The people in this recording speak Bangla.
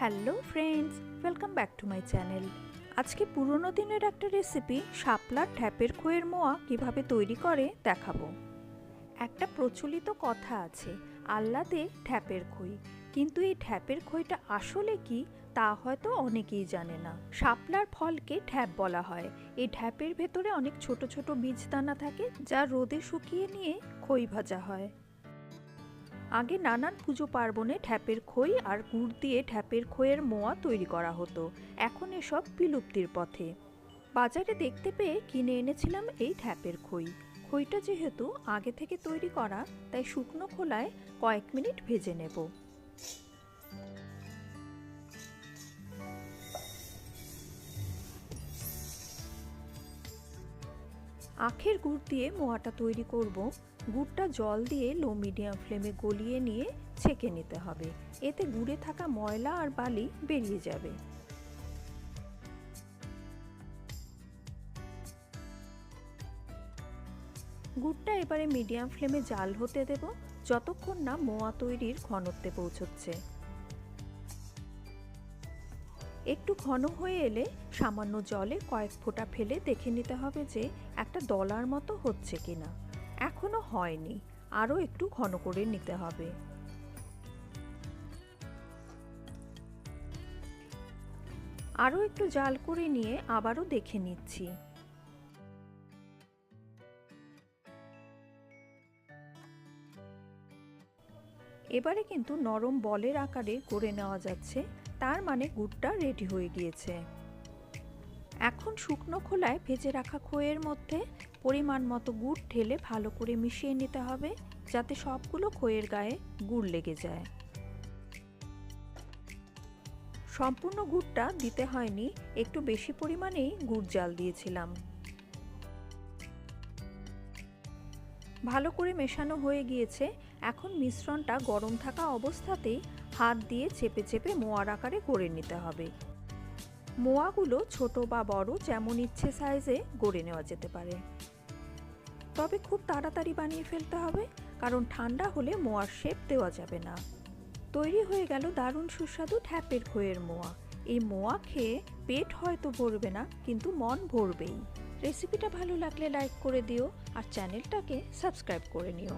Hello friends, welcome back to my channel. আজকে পুরনো দিনের একটা রেসিপি শাপলার ঢ্যাপের খইয়ের মোয়া কীভাবে তৈরি করে দেখাবো। একটা প্রচলিত কথা আছে আল্লাদে ঢ্যাপের খই। কিন্তু এই ঢ্যাপের খইটা আসলে কি তা হয়তো অনেকেই জানে না। শাপলার ফলকে ঢ্যাপ বলা হয়। এই ঢ্যাপের ভেতরে অনেক ছোট ছোট বীজদানা থাকে যা রোদে শুকিয়ে নিয়ে খই ভাজা হয়। আগে নানান পুজো পার্বণে ঠ্যাপের খই আর গুড় দিয়ে ঠ্যাপের খইয়ের মোয়া তৈরি করা হতো। এখন এসব বিলুপ্তির পথে। বাজারে দেখতে পেয়ে কিনে এনেছিলাম এই ঠ্যাপের খই। খইটা যেহেতু আগে থেকে তৈরি করা, তাই শুকনো খোলায় কয়েক মিনিট ভেজে নেব। আখের গুড় দিয়ে মোয়াটা তৈরি করব। গুড়টা জল দিয়ে লো মিডিয়াম ফ্লেমে গলিয়ে নিয়ে ছেঁকে নিতে হবে। এতে গুড়ে থাকা ময়লা আর বালি বেরিয়ে যাবে। গুড়টা এবারে মিডিয়াম ফ্লেমে জাল হতে দেব, যতক্ষণ না মোয়া তৈরির ঘনত্বে পৌঁছচ্ছে। একটু ঘন হয়ে এলে সামান্য জলে কয়েক ফোঁটা ফেলে দেখে নিতে হবে যে, একটা দলার মতো হচ্ছে কিনা। এখনও হয়নি, আরও একটু ঘন করে নিতে হবে। আরও একটু জাল করে নিয়ে আবারও দেখে নিচ্ছি। এবারে কিন্তু নরম বলের আকারে করে নেওয়া যাচ্ছে, তার মানে গুড়টা রেডি হয়ে গিয়েছে। এখন শুকনো খোলায় ভেজে রাখা খইয়ের মধ্যে পরিমাণ মতো গুড় ঢেলে ভালো করে মিশিয়ে নিতে হবে, যাতে সবগুলো খইয়ের গায়ে গুড় লেগে যায়। সম্পূর্ণ গুড়টা দিতে হয়নি, একটু বেশি পরিমাণেই গুড় জাল দিয়েছিলাম। ভালো করে মেশানো হয়ে গিয়েছে, এখন মিশ্রণটা গরম থাকা অবস্থাতেই হাত দিয়ে চেপে চেপে মোয়ার আকারে করে নিতে হবে। মোয়াগুলো ছোট বা বড় যেমন ইচ্ছে সাইজে গড়ে নেওয়া যেতে পারে। তবে খুব তাড়াতাড়ি বানিয়ে ফেলতে হবে, কারণ ঠান্ডা হলে মোয়ার শেপ দেওয়া যাবে না। তৈরি হয়ে গেল দারুণ সুস্বাদু ঠ্যাপের খইয়ের মোয়া। এই মোয়া খেয়ে পেট হয়তো ভরবে না, কিন্তু মন ভরবেই। রেসিপিটা ভালো লাগলে লাইক করে দিও আর চ্যানেলটাকে সাবস্ক্রাইব করে নিও।